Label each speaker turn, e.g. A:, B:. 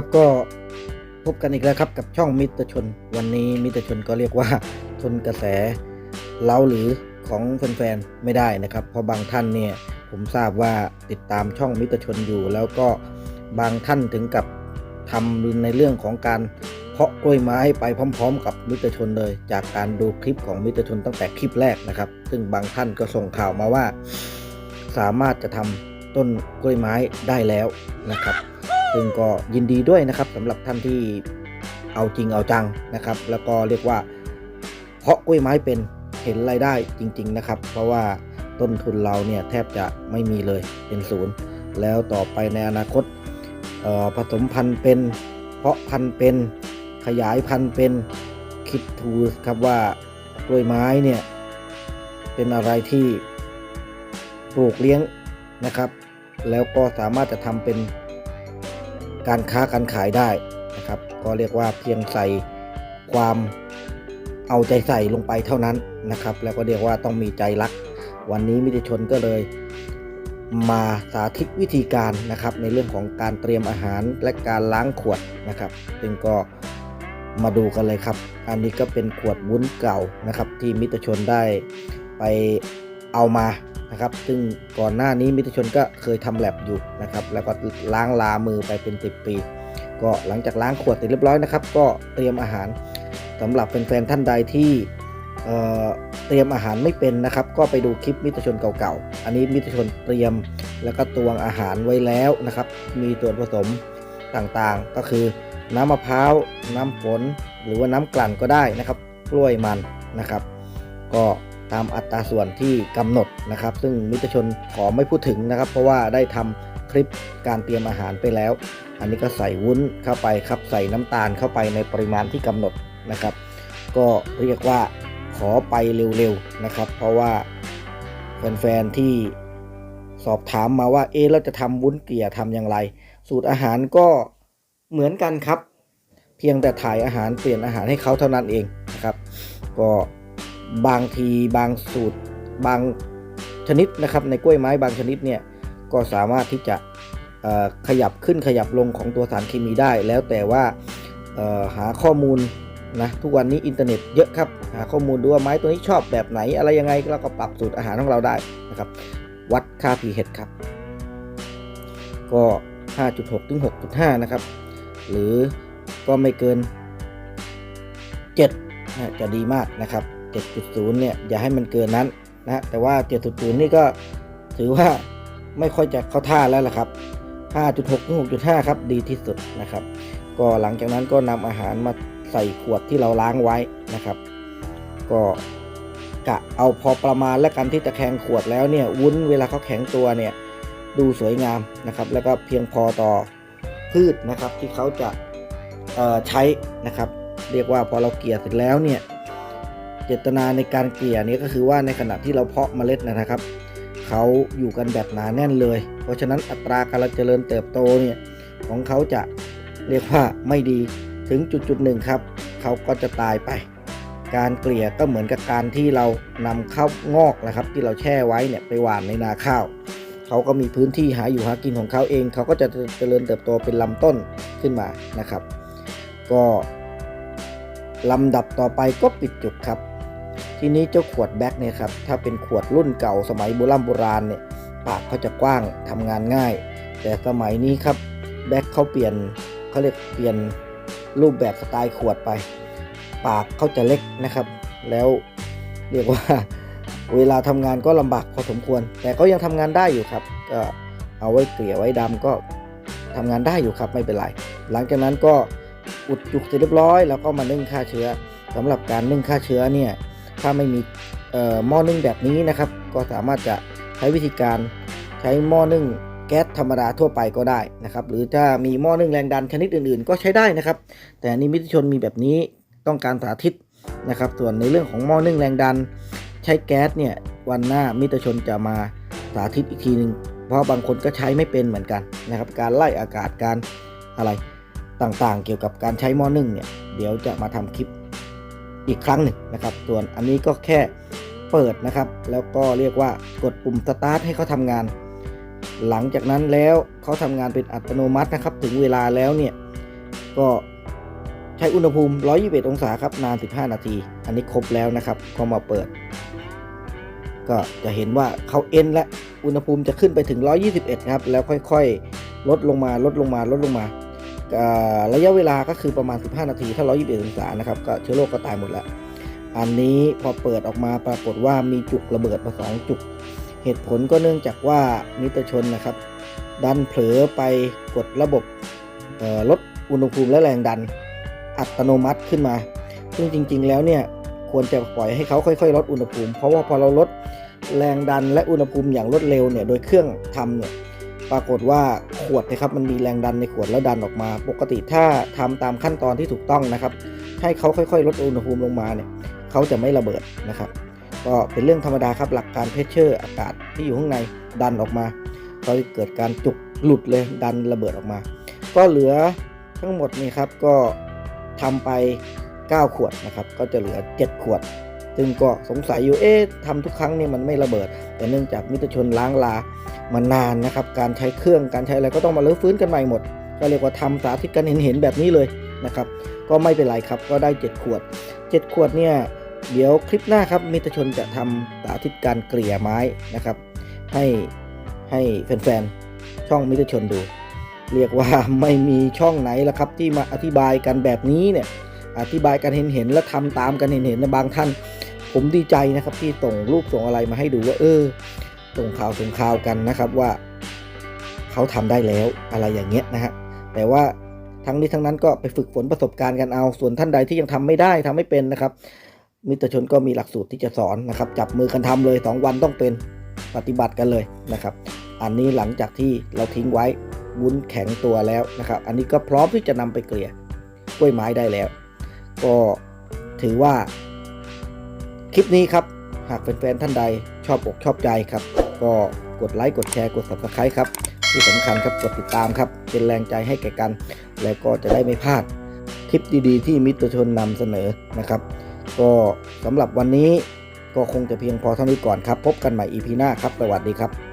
A: ครับก็พบกันอีกแล้วครับกับช่องมิตรชน วันนี้มิตรชนก็เรียกว่าทนกระแสเล้าหรือของแฟนๆไม่ได้นะครับ เพราะบางท่านเนี่ยผมทราบว่าติดตามช่องมิตรชนอยู่ แล้วก็บางท่านถึงกับทำในเรื่องของการเพาะกล้วยไม้ไปพร้อม ๆ กับมิตรชนเลย จากการดูคลิปของมิตรชนตั้งแต่คลิปแรกนะครับ ซึ่งบางท่านก็ส่งข่าวมาว่า สามารถจะทำต้นกล้วยไม้ได้แล้วนะครับ ซึ่งก็ยินดีด้วยนะครับสำหรับท่านที่เอาจริงเอาจังนะครับ แล้วก็เรียกว่าเพาะกล้วยไม้เป็นเห็นรายได้จริง ๆนะครับ เพราะว่าต้นทุนเราเนี่ยแทบจะไม่มีเลยเป็นศูนย์แล้วต่อไปในอนาคตผสมพันธุ์เป็น เพาะพันธุ์เป็นขยายพันธุ์เป็นคิดทูครับว่ากล้วยไม้เนี่ยเป็นอะไรที่ปลูกเลี้ยงนะครับ แล้วก็สามารถจะทำเป็น การค้าการขายได้นะครับ ก็เรียกว่าเพียงใส่ความเอาใจใส่ลงไปเท่านั้นนะครับ แล้วก็เรียกว่าต้องมีใจรัก วันนี้มิตรชนก็เลย มาสาธิตวิธีการนะครับ ในเรื่องของการเตรียมอาหารและการล้างขวดนะครับซึ่งก็มาดูกันเลยครับ อันนี้ก็เป็นขวดวุ้นเก่านะครับ ที่มิตรชนได้ไปเอามา นะครับ ซึ่งก่อนหน้านี้มิตรชนก็เคยทำแลบอยู่นะครับ แล้วก็ล้างลามือไปเป็น 10 ปี ก็หลังจากล้างขวดเสร็จเรียบร้อยนะครับ ก็เตรียมอาหารสำหรับแฟนๆท่านใดที่เเตรียมอาหารไม่เป็นนะครับ ก็ไปดูคลิปมิตรชนเก่าๆ อันนี้มิตรชนเตรียมแล้วก็ตวงอาหารไว้แล้วนะครับ มีส่วนผสมต่างๆ ก็คือน้ำมะพร้าว น้ำฝน หรือว่าน้ำกลั่นก็ได้นะครับ กล้วยมันนะครับ ก็ ตามอัตราส่วนที่กำหนดนะครับ ซึ่งมิตรชนขอไม่พูดถึงนะครับ เพราะว่าได้ทำคลิปการเตรียมอาหารไปแล้ว อันนี้ก็ใส่วุ้นเข้าไปครับใส่น้ำตาลเข้าไปในปริมาณที่กำหนดนะครับ ก็เรียกว่าขอไปเร็วๆนะครับ เพราะว่าแฟนๆที่สอบถามมาว่าเอ๊ะเราจะทำวุ้นเกลี่ยทำอย่างไร สูตรอาหารก็เหมือนกันครับ เพียงแต่ถ่ายอาหารเปลี่ยนอาหารให้เขาเท่านั้นเองนะครับ ก็ บางทีบางสูตรบางชนิดนะครับ ในกล้วยไม้บางชนิดเนี่ยก็สามารถที่จะขยับขึ้นขยับลงของตัวสารเคมีได้ แล้วแต่ว่าหาข้อมูลนะทุกวันนี้อินเทอร์เน็ตเยอะครับ หาข้อมูลดูว่าไม้ตัวนี้ชอบแบบไหน อะไรยังไงเราก็ปรับสูตรอาหารของเราได้นะครับ วัดค่า pH ครับ ก็ 5.6 ถึง 6.5 นะครับ หรือก็ไม่เกิน 7 จะดีมากนะครับ 7.0 เนี่ย อย่าให้มันเกินนั้นนะแต่ว่า 7.0 นี่ก็ถือว่าไม่ค่อยจะเข้าท่าแล้วล่ะครับ 5.6ถึง6.5 ครับดีที่สุดนะครับ ก็หลังจากนั้นก็นำอาหารมาใส่ขวดที่เราล้างไว้นะครับ ก็กะเอาพอประมาณและกันที่จะแข็งขวดแล้วเนี่ยวุ้นเวลาเขาแข็งตัวเนี่ยดูสวยงามนะครับ แล้วก็เพียงพอต่อพืชนะครับที่เขาจะใช้นะครับ เรียกว่าพอเราเกลี่ยเสร็จแล้วเนี่ย เจตนาในการเกลี่ยนี่ยก็คือว่าในขณะที่เราเพาะเมล็ดนะครับ เขาอยู่กันแบบหนาแน่นเลย เพราะฉะนั้นอัตราการเจริญเติบโตเนี่ยของเขาจะเรียกว่าไม่ดีถึงจุดจุดหนึ่งครับ เขาก็จะตายไป การเกลี่ยก็เหมือนกับการที่เรานำข้าวงอกนะครับ ที่เราแช่ไว้เนี่ยไปหว่านในนาข้าว เขาก็มีพื้นที่หาอยู่หากินของเขาเอง เขาก็จะเจริญเติบโตเป็นลำต้นขึ้นมานะครับ ก็ลำดับต่อไปก็ปิดจุกครับ ทีนี้เจ้าขวดแบ็คเนี่ยครับถ้าเป็นขวดรุ่นเก่าสมัยโบราณโบราณเนี่ยปากเขาจะกว้างทำงานง่าย แต่สมัยนี้ครับแบ็คเขาเปลี่ยนเขาเรียกเปลี่ยนรูปแบบสไตล์ขวดไป ปากเขาจะเล็กนะครับ แล้วเรียกว่าเวลาทำงานก็ลำบากพอสมควร แต่ก็ยังทำงานได้อยู่ครับก็เอาไว้เกลี่ยไว้ดำก็ทำงานได้อยู่ครับไม่เป็นไร หลังจากนั้นก็อุดจุกเสร็จเรียบร้อย แล้วก็มานึ่งฆ่าเชื้อสำหรับการนึ่งฆ่าเชื้อเนี่ย ถ้าไม่มีหม้อนึ่งแบบนี้นะครับ ก็สามารถจะใช้วิธีการใช้หม้อนึ่งแก๊สธรรมดาทั่วไปก็ได้นะครับ หรือถ้ามีหม้อนึ่งแรงดันชนิดอื่นๆ ก็ใช้ได้นะครับ แต่นนี้มิตรชนมีแบบนี้ต้องการสาธิตนะครับ ส่วนในเรื่องของหม้อนึ่งแรงดัน ใช้แก๊สเนี่ยวันหน้ามิตรชนจะมาสาธิตอีกทีหนึ่งเพราะบางคนก็ใช้ไม่เป็นเหมือนกันนะครับ การไล่อากาศการอะไรต่างๆ เกี่ยวกับการใช้หม้อนึ่งเนี่ยเดี๋ยวจะมาทำคลิป อีกครั้งหนึ่งนะครับ ส่วนอันนี้ก็แค่เปิดนะครับ แล้วก็เรียกว่ากดปุ่มสตาร์ทให้เขาทำงาน หลังจากนั้นแล้วเขาทำงานเป็นอัตโนมัตินะครับ ถึงเวลาแล้วเนี่ยก็ใช้อุณหภูมิ 121 องศาครับ นาน 15 นาที อันนี้ครบแล้วนะครับก็มาเปิด ก็จะเห็นว่าเขาเอ็นและอุณหภูมิจะขึ้นไปถึง 121 ครับ แล้วค่อยๆ ลดลงมา ลดลงมา ลดลงมา ระยะเวลาก็คือประมาณ 15 นาที ถ้า 121 องศานะครับก็เชื้อโรคก็ตายหมดแล้ว อันนี้พอเปิดออกมาปรากฏว่ามีจุกระเบิดมาสองจุก เหตุผลก็เนื่องจากว่ามิตรชนนะครับ ดันเผลอไปกดระบบลดอุณหภูมิและแรงดันอัตโนมัติขึ้นมา ซึ่งจริง ๆ แล้วเนี่ยควรจะปล่อยให้เขาค่อย ๆ ลดอุณหภูมิ เพราะว่าพอเราลดแรงดันและอุณหภูมิอย่างรวดเร็วเนี่ยโดยเครื่องทำเนี่ย ปรากฏว่าขวดนะครับมันมีแรงดันในขวดแล้วดันออกมา ปกติถ้าทำตามขั้นตอนที่ถูกต้องนะครับ ให้เขาค่อยๆ ลดอุณหภูมิลงมาเนี่ยเขาจะไม่ระเบิดนะครับ ก็เป็นเรื่องธรรมดาครับหลักการเพชเชอร์อากาศที่อยู่ข้างในดันออกมาก็เกิดการจุกหลุดเลยดันระเบิดออกมา ก็เหลือทั้งหมดนี่ครับก็ทำไป 9 ขวดนะครับ ก็จะเหลือ 7 ขวด ซึ่งก็สงสัยอยู่เอ๊ะทำทุกครั้งเนี่ยมันไม่ระเบิด แต่เนื่องจากมิตรชนล้างลา มานานนะครับ การใช้เครื่องการใช้อะไรก็ต้องมาเลื้อฟื้นกันใหม่หมด ก็เรียกว่าทำสาธิตกันเห็นๆแบบนี้เลยนะครับ ก็ไม่เป็นไรครับก็ได้ 7 ขวด 7 ขวดเนี่ยเดี๋ยวคลิปหน้าครับมิตรชนจะทำสาธิตการเกลี่ยไม้นะครับ ให้ให้แฟนๆช่องมิตรชนดู เรียกว่าไม่มีช่องไหนละครับ ที่มาอธิบายกันแบบนี้เนี่ยอธิบายกันเห็นๆและทำตามกันเห็นๆนะบางท่าน ผมดีใจนะครับที่ส่งรูปส่งอะไรมาให้ดูว่าเออ ส่งข่าวส่งข่าวกันนะครับว่าเขาทำได้แล้วอะไรอย่างเงี้ยนะฮะแต่ว่าทั้งนี้ทั้งนั้นก็ไปฝึกฝนประสบการณ์กันเอา ส่วนท่านใดที่ยังทำไม่ได้ทำไม่เป็นนะครับ มิตรชนก็มีหลักสูตรที่จะสอนนะครับ จับมือกันทำเลย 2 วันต้องเป็นปฏิบัติกันเลยนะครับ อันนี้หลังจากที่เราทิ้งไว้วุ้นแข็งตัวแล้วนะครับ อันนี้ก็พร้อมที่จะนำไปเกลี่ยกล้วยไม้ได้แล้ว ก็ถือว่าคลิปนี้ครับ หากแฟนๆท่านใดชอบอกชอบใจครับ ก็กดไลค์กดแชร์กด subscribe ครับ ที่สำคัญครับกดติดตามครับ เป็นแรงใจให้แก่กัน แล้วก็จะได้ไม่พลาดคลิปดีๆ ที่มิตรชนนำเสนอนะครับ ก็สำหรับวันนี้ก็คงจะเพียงพอเท่านี้ก่อนครับ พบกันใหม่ EP หน้าครับ สวัสดีครับ